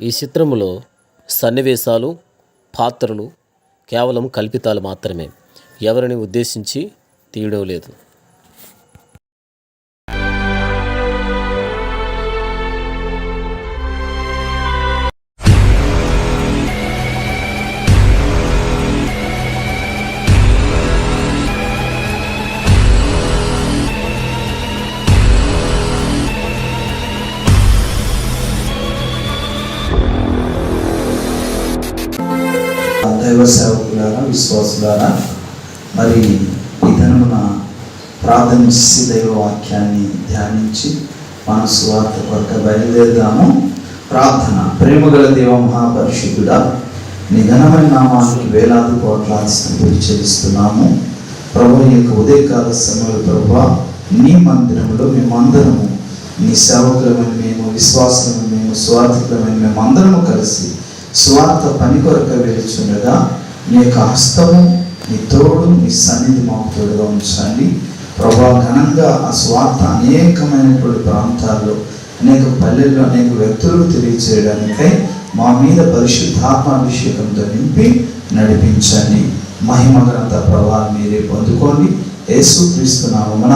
ఈ చిత్రములో సన్నివేశాలు పాత్రలు కేవలం కల్పితాలు మాత్రమే. ఎవరిని ఉద్దేశించి తీయడం లేదు. ప్రార్థనించి దైవ వాక్యాన్ని ధ్యానించి మన స్వార్థ కొరక బయలుదేరుదాము. ప్రార్థన. ప్రేమగల దేవ మహాపరిశుద్ధుడా నీ ఘనమైన నామానికి వేలాది కోట్ల స్థితి చెల్లిస్తున్నాము ప్రభు ఈ యొక్క ఉదయకాల సమయంలో ప్రభు నీ మందిరంలో మేమందరము నీ సేవకులమైన మేము విశ్వాసమైన మేము స్వార్థకులమైన మేము అందరము కలిసి స్వార్థ పని కొరకు వెలుచుండగా నీ యొక్క హస్తము నీ తోడు నీ సన్నిధి మాకు తోడుగా ఉంచండి. ప్రభా ఘనంగా ఆ స్వార్థ అనేకమైనటువంటి ప్రాంతాల్లో అనేక పల్లెల్లో అనేక వ్యక్తులకు తెలియచేయడానికై మా మీద పరిశుద్ధాత్మాభిషేకంతో నింపి నడిపించండి. మహిమ గ్రంథ ప్రభావం మీరే పొందుకోండి. యేసు క్రీస్తునామమున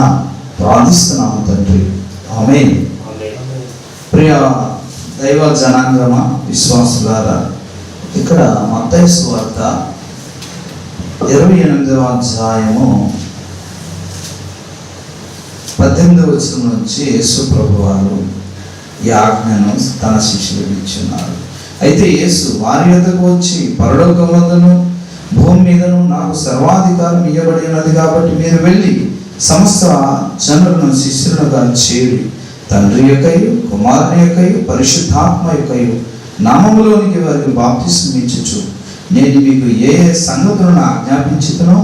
ప్రార్థిస్తున్నాము తండ్రి. ఆమె ప్రియ దైవ జనాంగమ విశ్వాసులారా ఇక్కడ మత్తయి వార్త ఇరవై ఎనిమిదవ అధ్యాయము పద్దెనిమిదవ వచనం నుంచి యేసు ప్రభు వారు ఈ ఆజ్ఞను తన శిష్యులకు ఇచ్చున్నారు. అయితే యేసు వారి యొద్దకు వచ్చి పరలోకములను భూమి మీదను నాకు సర్వాధికారం ఇవ్వబడి ఉన్నది కాబట్టి మీరు వెళ్ళి సమస్త జనులను శిష్యులుగా చేరి తండ్రి యొక్కయు కుమారుని యొక్కయు పరిశుద్ధాత్మ యొక్కయు నామములోనికి వారికి బాప్తిస్మం ఇచ్చుచు నేను మీకు ఏ ఏ సంగతులను ఆజ్ఞాపించుతునో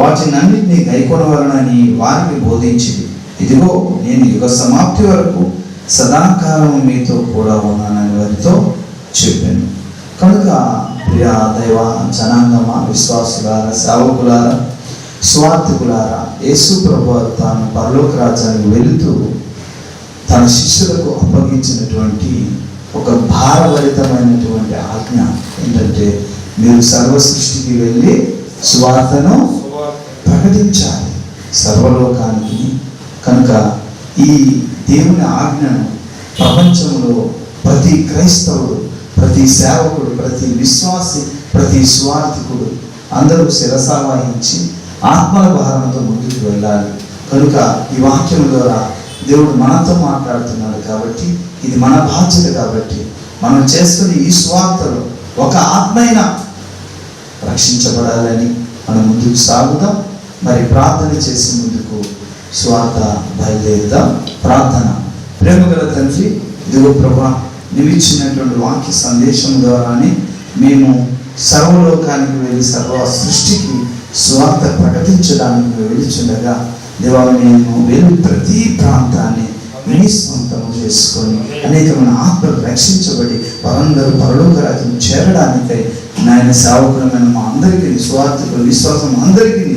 వాటినన్నింటినీ గైకొనవలనని వారికి బోధించింది ఇదిగో నేను యుగ సమాప్తి వరకు సదాకాలం మీతో కూడా ఉన్నానని వారితో చెప్పాను. కనుక ప్రియ దైవ జనాంగమ విశ్వాసులారా సేవకులారా స్వార్థకులారా యేసు ప్రభు తాను పరలోక రాజ్యానికి వెళుతూ తన శిష్యులకు అప్పగించినటువంటి ఒక భారభరితమైనటువంటి ఆజ్ఞ ఏంటంటే మీరు సర్వ సృష్టికి వెళ్ళి స్వార్థను ప్రకటించాలి. సర్వలోకానికి కనుక ఈ దేవుని ఆజ్ఞను ప్రపంచంలో ప్రతి క్రైస్తవుడు ప్రతి సేవకుడు ప్రతి విశ్వాసి ప్రతి స్వార్థికుడు అందరూ శిరసావహించి ఆత్మల భారంతో ముందుకు వెళ్ళాలి. కనుక ఈ వాక్యం ద్వారా దేవుడు మనతో మాట్లాడుతున్నాడు కాబట్టి ఇది మన బాధ్యత కాబట్టి మనం చేస్తున్న ఈ స్వార్థలో ఒక ఆత్మైన రక్షించబడాలని మనం ముందుకు సాగుదాం. మరి ప్రార్థన చేసి ముందుకు స్వార్థ బయలుదేరుదాం. ప్రార్థన. ప్రేమగల తండ్రి ఇదిగో ప్రభా నువ్వు వాక్య సందేశం ద్వారానే మేము సర్వలోకానికి వెళ్ళి సర్వ సృష్టికి స్వార్థ ప్రకటించడానికి మేము వెలుచుండగా దేవా మేము వెళ్ళి ప్రతి ప్రాంతాన్ని నీ సొంతము చేసుకొని అనేకమైన ఆత్మలు రక్షించబడి వారందరూ పరలోక రాజ్యం చేరడానికై నాయన సేవకులమైన మా అందరికీ స్వార్థకులు విశ్వాసం అందరికీ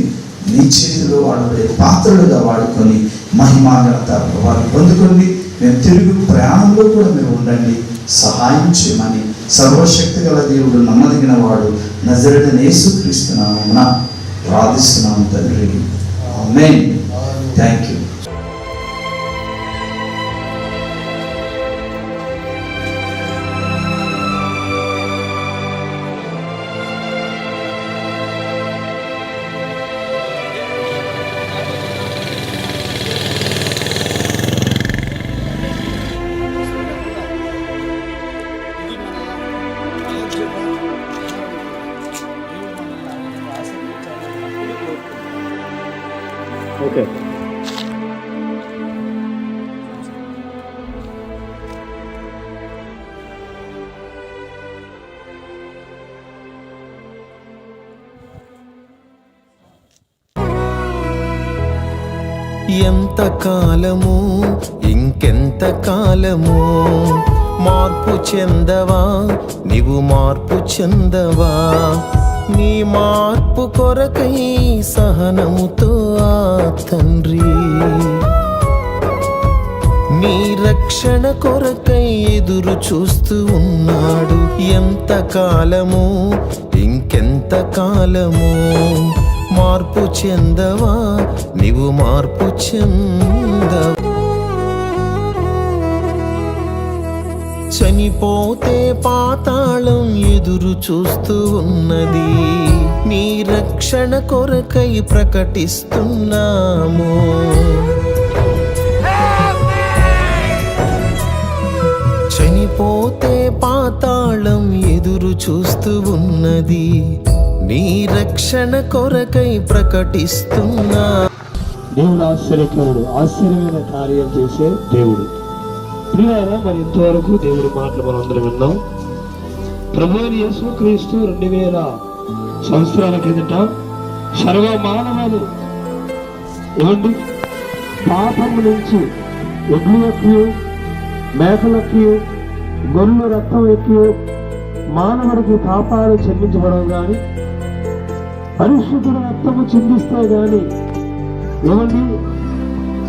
నీ చేతిలో వాడబడే పాత్రలుగా వాడుకొని మహిమాగ్రత వారు పొందుకోండి మేము తిరుగు ప్రయాణంలో కూడా మీరు ఉండండి. సహాయం చేయమని సర్వశక్తి గల దేవుడు నమ్మదగిన వాడు నజరడని యేసుక్రీస్తున్నామన్న ప్రార్థిస్తున్నాము తండ్రి. థ్యాంక్ యూ కాలము ఇంకెంత కాలము? మార్పు చెందవా? నీవు మార్పు చెందవా? నీ మార్పు కొరకై సహనముతో ఆ తండ్రి. నీ రక్షణ కొరకై ఎదురు చూస్తూ ఉన్నాడు. ఎంత కాలము ఇంకెంత కాలము? మార్పు చెందవా? నీవు మార్పు చెందవా? చనిపోతే పాతాళం ఎదురు చూస్తూ ఉన్నది. నీ రక్షణ కొరకై ప్రకటిస్తున్నాము. చనిపోతే పాతాళం ఎదురు చూస్తూ ఉన్నది. నీ రక్షణ కొరకై ప్రకటిస్తున్నా దేవుడు ఆశ్చర్యకరుడు ఆశ్చర్యమైన కార్యం చేసే దేవుడు. ప్రియారా మరి ఇంతవరకు దేవుడి మాటలు మనం అందరం విన్నాం. ప్రభు యేసు క్రీస్తు రెండు వేల సంవత్సరాల కిందట సర్వ మానవాలు ఏమండి? పాపం నుంచి ఎడ్లు ఎక్కి మేకలకి గొర్రెలు రక్తం ఎక్కి మానవుడికి పాపాలు చెల్లించబడవు కానీ పరిశుద్ధుడు రక్తము చిందిస్తే గాని ఏమండి?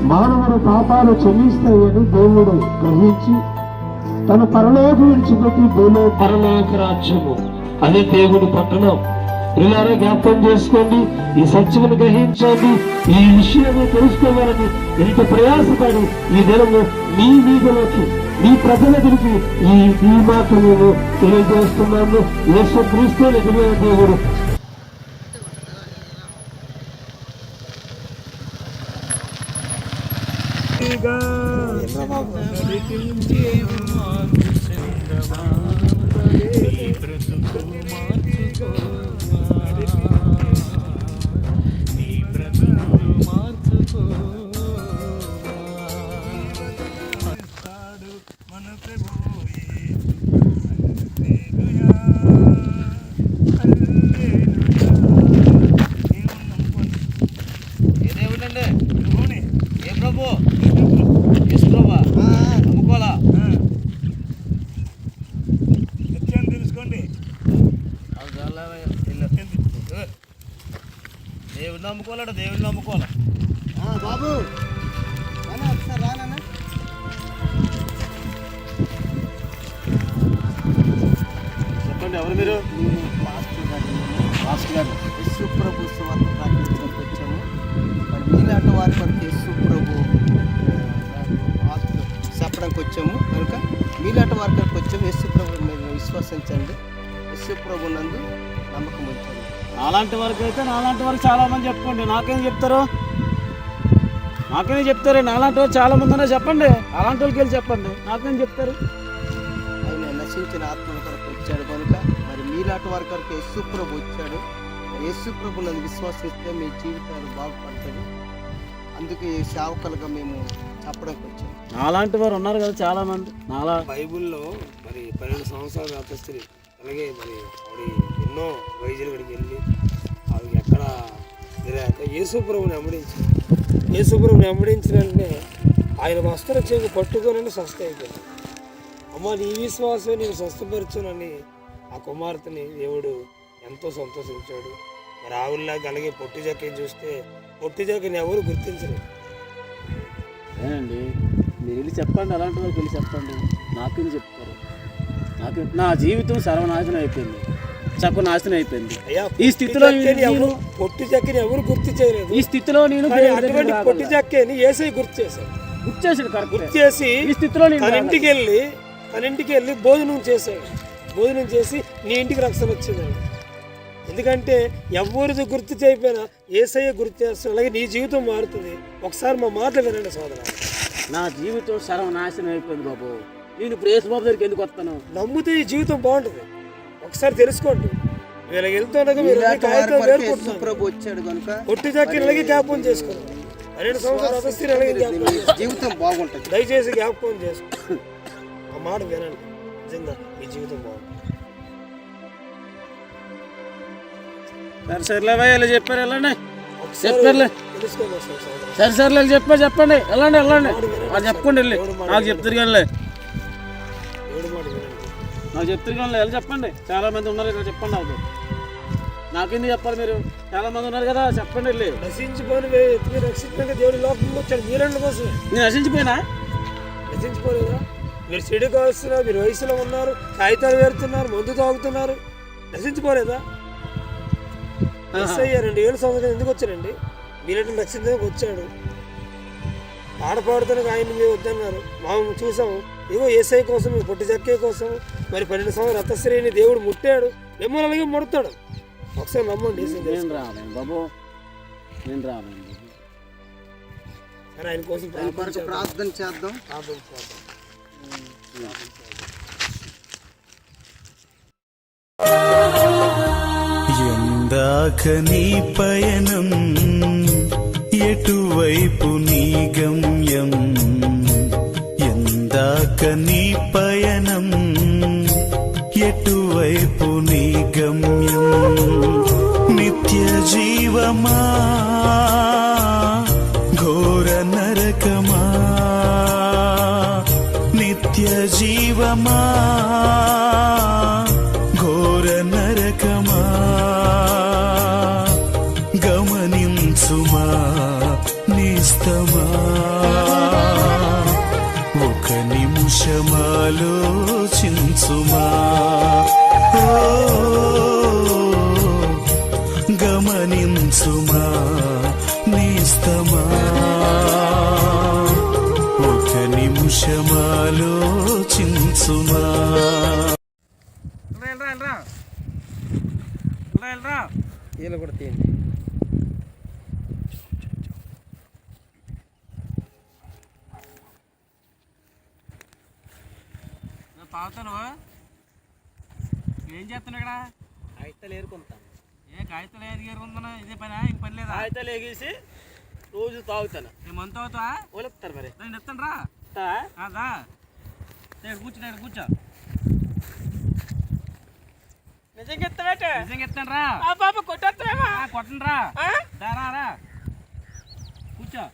మానవుడు పాపాలు క్షమిస్తాయని దేవుడు గ్రహించి తన పరలోకి విడిచిపెట్టి దేవుడు పరలోక రాజ్యము అదే దేవుడు పట్టణం. పిల్లలు జ్ఞాపకం చేసుకోండి ఈ సత్యమును గ్రహించండి ఈ విషయాన్ని తెలుసుకోవాలని ఎంత ప్రయాసపడి ఈ దినము మీ వీధిలోకి మీ ప్రజల ఈ ఈ మాటలు తెలియజేస్తున్నాను యేసు క్రీస్తు దేవుడు. గారు యశు ప్రభు సువార్త ప్రకటించడానికి వచ్చాము. మరి మీలాంటి వారి ప్రభు ఆ, ఆత్మ చెప్పడానికి వచ్చాము. కనుక మీలాంటి వారి కొరకు వచ్చాము. యశు ప్రభు విశ్వసించండి. యశు ప్రభు నందు నమ్మకం ఉంచండి. నాలాంటి వరకు అయితే నాలాంటి వరకు చాలా మంది చెప్పుకోండి. నాకేం చెప్తారు? నాకేం చెప్తారు? నాలాంటి వాళ్ళు చాలా మంది ఉన్నారు. చెప్పండి. అలాంటి వాళ్ళకి వెళ్ళి చెప్పండి. నాకేం చెప్తారు? ఆయన నశించిన ఆత్మల కొరకు వచ్చాడు కనుక. మరి మీలాంటి వారి కొరకు యశు ప్రభు వచ్చాడు. యేసు ప్రభు నందు విశ్వసిస్తే మీ జీవితాలు బాగుపడుతుంది అందుకే ఈ సేవకులుగా మేము చెప్పడానికి వచ్చాము నాలాంటి వారు ఉన్నారు కదా చాలా మంది నాలా బైబిల్లో మరి పన్నెండు సంవత్సరాల వ్యాపస్త్రి అలాగే మరి ఆవిడ ఎన్నో వైద్యుల గడికి వెళ్ళి ఆవిడకి ఎక్కడ తెలియక యేసుప్రభుని వెంబడించి యేసుప్రభుని వెంబడించిన వెంటనే ఆయన వస్త్ర చేకు పట్టుకొని స్వస్థ అయిపోయింది. అమ్మ నీ విశ్వాసం నేను స్వస్థపరచునని ఆ కుమార్తెని దేవుడు ఎంతో సంతోషించాడు. ఆవుల్లాగా అలాగే పొట్టి జక్కని చూస్తే పొట్టి జక్కని ఎవరు గుర్తించలేదు ఏనండి మీరు వెళ్ళి చెప్పండి అలాంటి వాళ్ళకి వెళ్ళి చెప్పండి. నాకేం చెప్తారు? నాకు నా జీవితం సర్వనాశనం అయిపోయింది. చెప్ప నాశనం అయిపోయింది. ఈ స్థితిలో ఎవరు పొట్టి జక్కని ఎవరు గుర్తు చేయలేదు ఈ స్థితిలో నేను అటువంటి పొట్టి. జక్కని ఏసై గుర్తు చేశాడు గుర్తు కరెక్ట్. గుర్తు చేసి ఈ స్థితిలో నేను తన. ఇంటికి వెళ్ళి తన ఇంటికి వెళ్ళి భోజనం చేశాడు. భోజనం చేసి నీ ఇంటికి రక్షణ వచ్చిందండి ఎందుకంటే ఎవరిది గుర్తు చేయకపోయినా ఏసయ్య గుర్తు చేస్తాడు అలాగే నీ జీవితం మారుతుంది. ఒకసారి మా మాటలు వినండి సోదర. నా జీవితం సర్వనాశనం అయిపోయింది బాబు. నేను ఇప్పుడు యేసు బాబు దగ్గరికి ఎందుకు వస్తాను? నమ్మితే ఈ జీవితం బాగుంటుంది. ఒకసారి తెలుసుకోండి. వీళ్ళ వెళ్తుండగా మీరు ప్రభు వచ్చాడు కనుక జాకి అలాగే జ్ఞాపకం చేసుకోండి. పన్నెండు సంవత్సరాలు. జీవితం బాగుంటుంది. దయచేసి జ్ఞాపకం చేసుకో ఆ మాట వినండి. నిజంగా మీ జీవితం బాగుంటుంది. సరే సర్లే భయ్ ఇలా చెప్పారు వెళ్ళండి. చెప్పారులే. సరే సర్లే చెప్పా చెప్పండి. వెళ్ళండి వెళ్ళండి. నాకు చెప్పుకోండి వెళ్ళి. నాకు చెప్తారు కానీ నాకు చెప్తారు కానీ వెళ్ళి చెప్పండి. చాలా మంది ఉన్నారు ఇక్కడ చెప్పండి నాకు. నాకెందుకు చెప్పాలి మీరు? చాలా మంది ఉన్నారు కదా చెప్పండి వెళ్ళి. నశించిపోయిన దేవుడి లోకంలో వచ్చాడు. మీరండి కోసమే నేను నశించిపోయినా? నశించిపోలేదా? మీరు చెడు కాస్తున్నారు మీరు వయసులో ఉన్నారు కాగితాలు వేరుతున్నారు మందు తాగుతున్నారు. నశించిపోలేదా? ఎస్ఐ రెండు ఏళ్ళు సంవత్సరం ఎందుకు వచ్చారండి? మీరంటే నచ్చిందని వచ్చాడు. పాట పాడుతానికి ఆయన మీరు వద్దన్నారు. మేము చూసాము. ఏవో ఏసఐ కోసం పొట్టి జక్కే కోసం మరి పన్నెండు సంవత్సరం రథశ్రేణి దేవుడు ముట్టాడు. మిమ్మల్ని అలాగే ముడతాడు. ఒకసారి నమ్మండి నేను. రాలేను బాబు. నేను రాలేను బాబు. సరే ఆయన కోసం ప్రార్థన చేద్దాం. ప్రార్థన చేద్దాం. ప్రార్థన నీ పయనం ఎటువైపు నీ గమ్యం ఎందాక నీ పయనం ఎటువైపు నీ గమ్యం నిత్య జీవమా ఘోర నరకమా? నిత్య జీవమా నిస్తమా ఒక నిమిషమాలోచించుమా? గమనించుమా? నిస్తమా? ఒక నిమిషమాలోచించుమా? వీళ్ళు కూడా తీయండి. తాగుతాను ఏం చేస్తాను ఇక్కడ? కాగితాలు ఏరుకుంటాం. ఏ కాగితాలు ఏది ఉందన్నా ఇదే పని? ఇంక పని లేదా? కాగితాలు ఎగేసి రోజు తాగుతాను. ఏ మంత్ అవుతావా ఒలుపుతారు మరి. నేను ఎత్తాను రా. కాదా కూర్చో ఇక్కడ కూర్చో. నిజంగా ఎత్తాడట నిజంగా ఎత్తాను రా. ఆ పాప రా. రా, రా రా. కూర్చో.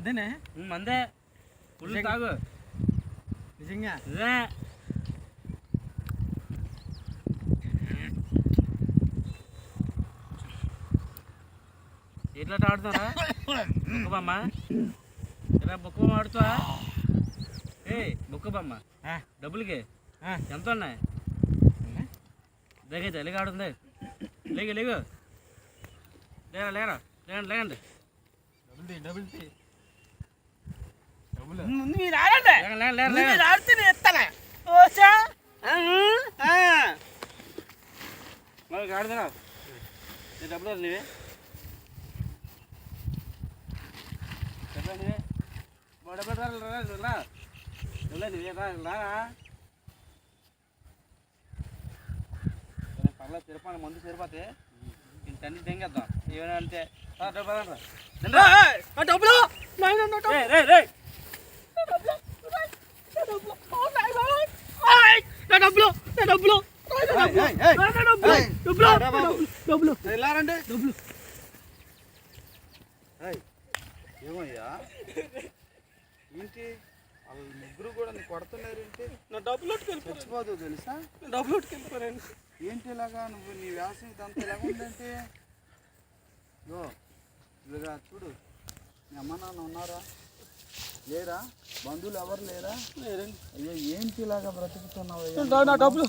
మందేనే? మందే. ఫుల్ తాగు. నిజంగా? ఎట్లా ఆడుతారా బుక్కబమ్మ? ఇలా బుక్కబొమ్మ ఆడుతావా? ఏ బుక్కబమ్మ. డబ్బులకి? ఎంత ఉన్నాయి? లేక తెలిగి ఆడుంది లేక లేగు లేరా లేరా? లేకండి లేకండి. డబుల్ తీ ముందు మీరు ఆడండి. మీరు ఆడితే నేను ఎత్తానా ఓసా మరి ఆడుతున్నా డబ్బులు నీవే? పర్లేదు తిరుపతి మందు తిరుపతి. ఇంత అన్ని తెంగేద్దాం ఏమైనా అంటే. డబ్బులు. డబ్బులు. డబ్బులు డబ్బులు డబ్బులు డబ్బులు ఏమయ్యా ఏంటి వాళ్ళు ముగ్గురు కూడా కొడుతున్నారు ఏంటి నా డబ్బులు చచ్చిపోదు తెలుసా డబ్బులు వెళ్ళిపోయాను ఏంటి ఇలాగా నువ్వు నీ వ్యాసం ఇదంతా అంత ఉందంటే యో ఇలాగా చూడు మీ అమ్మ నాన్న ఉన్నారా లేరా? బంధువులు ఎవరు లేరా? అయ్యో ఏంటి ఇలాగా బ్రతుకుతున్నావు డబ్బులు.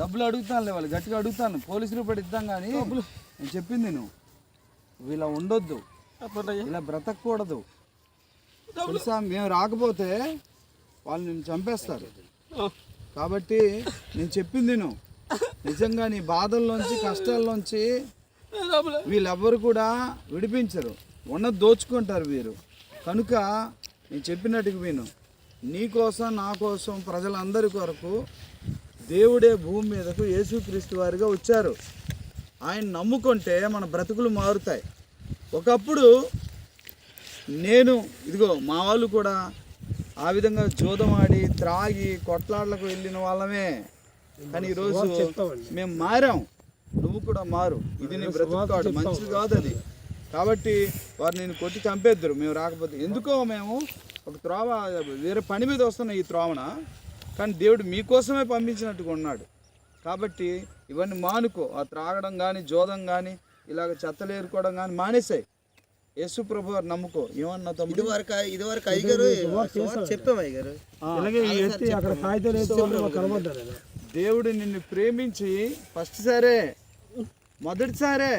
డబ్బులు అడుగుతాను వాళ్ళు గట్టిగా అడుగుతాను. పోలీసులు పడి ఇద్దాం కానీ నేను చెప్పింది నువ్వు ఇలా ఉండొద్దు. ఇలా బ్రతకూడదు. తెలుసా? మేము రాకపోతే వాళ్ళు నిన్ను చంపేస్తారు. కాబట్టి నేను చెప్పింది నువ్వు నిజంగా నీ బాధల్లోంచి కష్టాల్లోంచి వీళ్ళెవ్వరు కూడా విడిపించరు. ఉన్నది దోచుకుంటారు వీరు. కనుక నేను చెప్పినట్టుగా విను. నీ కోసం నా కోసం ప్రజలందరి కొరకు దేవుడే భూమి మీదకు యేసుక్రీస్తు వారిగా వచ్చారు. ఆయన నమ్ముకుంటే మన బ్రతుకులు మారుతాయి. ఒకప్పుడు నేను ఇదిగో మా వాళ్ళు కూడా ఆ విధంగా జోదమాడి త్రాగి కొట్లాట్లకు వెళ్ళిన వాళ్ళమే. కానీ ఈరోజు మేము మారాం. నువ్వు కూడా మారు. ఇది నీ బ్రతుకు కాదు మంచిది కాదు అది కాబట్టి వారు నేను కొట్టి చంపేద్దరు. మేము రాకపోతే ఎందుకో మేము ఒక త్రోవ వేరే పని మీద వస్తున్న ఈ త్రోవన కానీ దేవుడు మీకోసమే పంపించినట్టుగా ఉన్నాడు. కాబట్టి ఇవన్నీ మానుకో. ఆ త్రాగడం కానీ జోదం కానీ ఇలాగ చెత్తలు ఏరుకోవడం కానీ మానేసాయి. యేసు ప్రభు వారు నమ్ముకో. ఏమన్నా ఇది తమ్ముడు వరకు ఇది వరకు అయ్యగారు సువార్త చెప్పాం అయ్యగారు. ఇలాగే ఈ ఎత్తి అక్కడ కాగితాలు అయితే వాళ్ళు మాకు కనబడ్డారు కదా. దేవుడు నిన్ను ప్రేమించి ఫస్ట్ సారే మొదటిసారే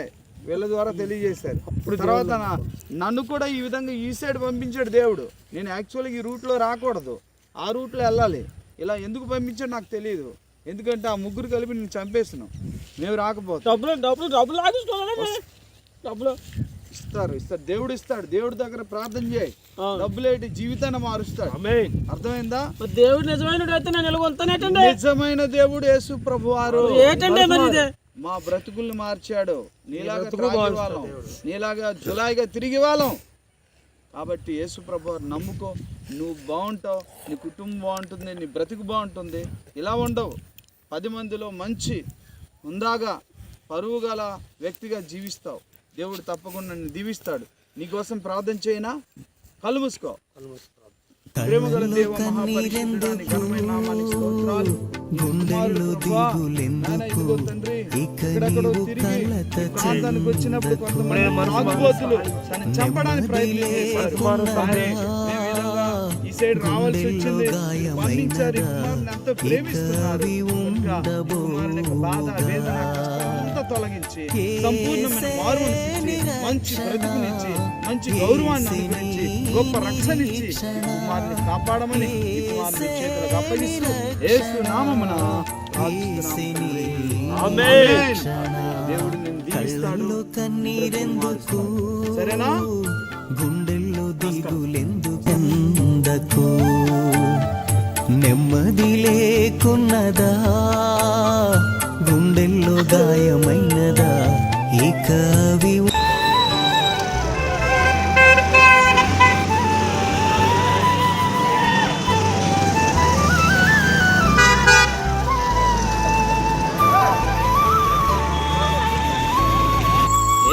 వీళ్ళ ద్వారా తెలియజేశారు. తర్వాత నా- నన్ను కూడా ఈ విధంగా ఈ సైడ్ పంపించాడు దేవుడు. నేను యాక్చువల్గా ఈ రూట్లో రాకూడదు. ఆ రూట్లో వెళ్ళాలి. ఇలా ఎందుకు పంపించాడు నాకు తెలియదు ఎందుకంటే ఆ ముగ్గురు కలిపి నేను చంపేస్తున్నాం మేము రాకపోతే. డబ్బులు డబ్బులు డబ్బులు డబ్బులు. ఇస్తారు ఇస్తారు. దేవుడు ఇస్తాడు. దేవుడి దగ్గర ప్రార్థన చేయి. డబ్బులేటి జీవితాన్ని మారుస్తాడు. అర్థమైందా? దేవుడు నిజమైన నిజమైన దేవుడు యేసు ప్రభు వారు. మరి ఇది? మా బ్రతుకుల్ని మార్చాడు. నీలాగా త్రాగే వాళ్ళం. నీలాగా జులాయిగా తిరిగి వాళ్ళం. కాబట్టి యేసు ప్రభు నమ్ముకో నువ్వు బాగుంటావు నీ కుటుంబం బాగుంటుంది నీ బ్రతుకు బాగుంటుంది. ఇలా ఉండవు. పది మందిలో మంచి ఉందాగా పరువు గల వ్యక్తిగా జీవిస్తావు. దేవుడు తప్పకుండా నిన్ను దీవిస్తాడు. నీకోసం ప్రార్థన చేయనా కళ్ళు మూసుకో. ప్రేమ గల దేవ మహాపరిశుద్ధుడా, నీ ఘనమైన నామానికి స్తోత్రాలు. ఇదిగో తండ్రి, ఇక్కడెక్కడో తిరిగి ఈ ప్రాంతానికి వచ్చినప్పుడు కొంతమంది తనని చంపడానికి ప్రయత్నం చేశారు కానీ మేము ఈ విధంగా ఈ సైడ్ రావాల్సి వచ్చింది. పంపించారు ఈ కుమారుని ఎంతో ప్రేమిస్తున్నారు. కనుక ఈ కుమారుని యొక్క బాధ వేదన కష్టం అంతా తొలగించి సంపూర్ణమైన మారువనిచ్చి మంచి బ్రతుకునిచ్చి మంచి గౌరవాన్ని అనుగ్రహించి గొప్ప రక్షణ ఇచ్చి ఈ కుమారుని కాపాడమని ఈ కుమారుని చేతులకు అప్పగిస్తూ యేసు నామమున. ఆమేన్. దేవుడు నిన్ను దీవిస్తాడు. కన్నీరెందుకు? సరేనా? గుండెల్లో దిగులెందుకు? నెమ్మది లేకున్నదా? గుండెల్లో గాయమైనదా? ఈ కవి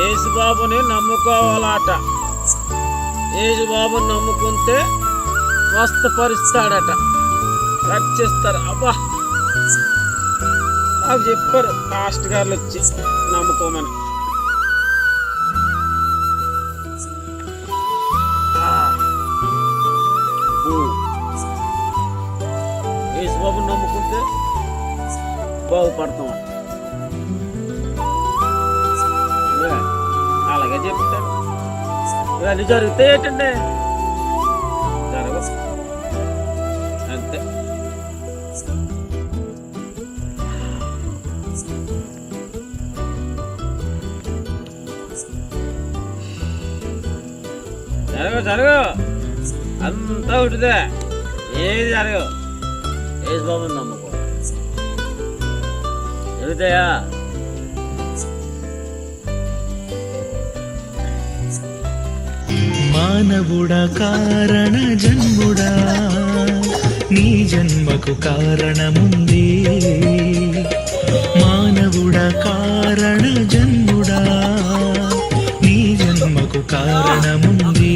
యేసుబాబుని నమ్ముకోవాలట. యేసుబాబుని నమ్ముకుంటే స్వస్థపరుస్తాడట. రక్షిస్తారు. అబ్బా! అది చెప్పారు. పాస్ట్ గారు వచ్చి నమ్ముకోమని. ఆ. నమ్ముకుంటే బాగుపడతాం. అలాగే చెప్తారు. ఇవన్నీ జరిగితే ఏంటండి? జరగదు. అంతే. జరగవు అంతా ఉంటుందే ఏది జరగవు ఏసు బాబుని నమ్ముకో జరుగుతాయా మానవుడా కారణ జన్ముడా నీ జన్మకు కారణముంది. మానవుడా కారణ జన్ముడా కారణముంది.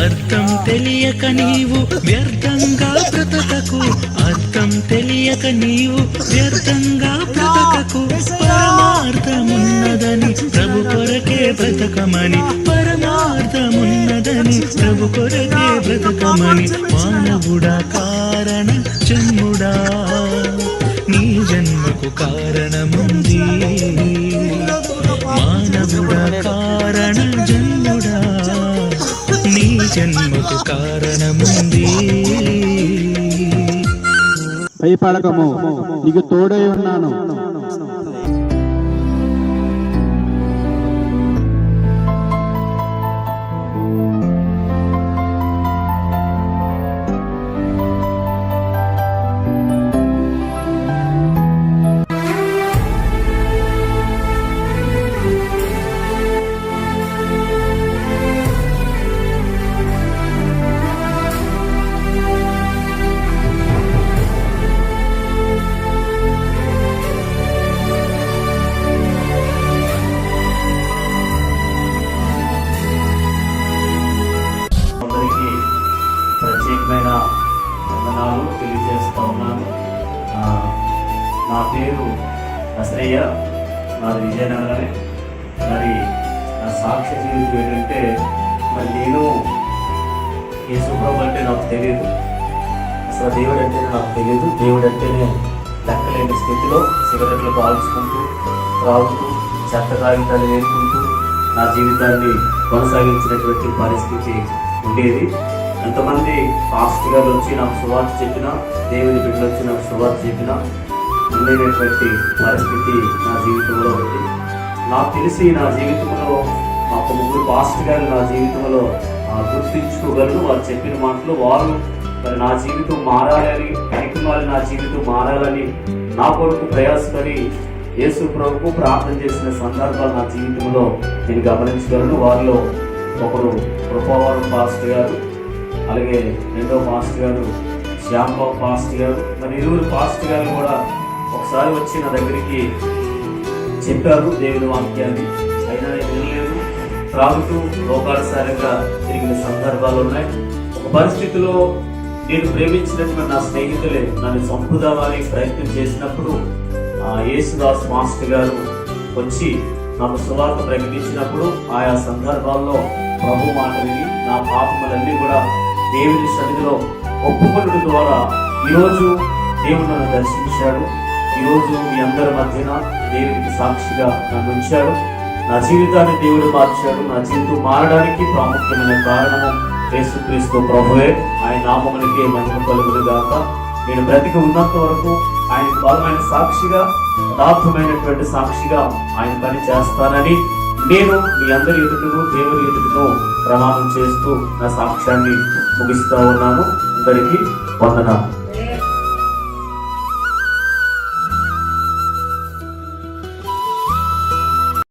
అర్థం తెలియక నీవు వ్యర్థంగా బ్రతకకు అర్థం తెలియక నీవు వ్యర్థంగా బ్రతకకు పరమార్థమున్నదని ప్రభు కొరకే బ్రతకమని పరమార్థమున్నదని ప్రభు కొరకే బ్రతకమని మానవుడా కారణ జన్ముడా నీ జన్మకు కారణ జన్మకు కారణముంది. భయపడకము నీకు తోడై ఉన్నాను. నా పేరు నశ్రయ్య నాది విజయనగరమే. మరి నా సాక్ష్య జీవితం ఏంటంటే మరి నేను యేసుప్రభు అంటే నాకు తెలియదు. అసలు దేవుడు అంటేనే నాకు తెలియదు. దేవుడు అంటేనే లెక్కలేని స్థితిలో సిగరెట్లు కాల్చుకుంటూ త్రాగుతూ చెత్త కాగితాలు వేసుకుంటూ నా జీవితాన్ని కొనసాగించినటువంటి పరిస్థితి ఉండేది. ఎంతమంది పాస్ట్ గారు వచ్చి నాకు సువార్త చెప్పినా దేవుని బిడ్డలు వచ్చి నాకు సువార్త చెప్పినా ఉండేటటువంటి పరిస్థితి నా జీవితంలో ఉంది. నాకు తెలిసి నా జీవితంలో మా ఒక ముగ్గురు పాస్ట్ గారు నా జీవితంలో ఆ, గుర్తించుకోగలను వారు చెప్పిన మాటలు వారు మరి నా జీవితం మారాలని పనికి నా జీవితం మారాలని నా కొరకు ప్రయాసపడి యేసు ప్రభుకు ప్రార్థన చేసిన సందర్భాలు నా జీవితంలో నేను గమనించగలను. వారిలో ఒకరు కృపావరం పాస్టర్ గారు అలాగే రెండో పాస్టర్ గారు శ్యాంబాబు పాస్టర్ గారు మరి ఇరువురు పాస్టర్ గారు కూడా ఒకసారి వచ్చి నా దగ్గరికి చెప్పారు దేవుని వాక్యాన్ని. అయినా నేను వినలేదు. త్రాగుతూ లోకానుసారంగా తిరిగిన సందర్భాలు ఉన్నాయి. ఒక పరిస్థితిలో నేను ప్రేమించినటువంటి నా స్నేహితులే నన్ను చంపుదామని ప్రయత్నం చేసినప్పుడు యేసుదాస్ మాస్టర్ గారు వచ్చి నాకు సువార్త ప్రకటించినప్పుడు ఆయా సందర్భాల్లో ప్రభు మాట విని నా పాపములన్నీ కూడా దేవుని సన్నిధిలో ఒప్పుకొనడం ద్వారా ఈరోజు దేవుడు నన్ను దర్శించాడు. ఈరోజు మీ అందరి మధ్యన దేవునికి సాక్షిగా నన్ను ఉంచాడు. నా జీవితాన్ని దేవుడు మార్చాడు. నా జీవితం మారడానికి ప్రాముఖ్యమైన కారణము యేసుక్రీస్తు ప్రభువే. ఆయన నామమునికి మహిమ కలుగులు గాక. నేను బ్రతికి ఉన్నంత వరకు ఆయన బలమైన సాక్షిగా యథార్థమైనటువంటి సాక్షిగా ఆయన పని చేస్తానని నేను మీ అందరి ఎదుటను దేవుని ఎదుటను ప్రమాణం చేస్తూ నా సాక్ష్యాన్ని ముగిస్తూ ఉన్నాను. అందరికీ వందనాలు.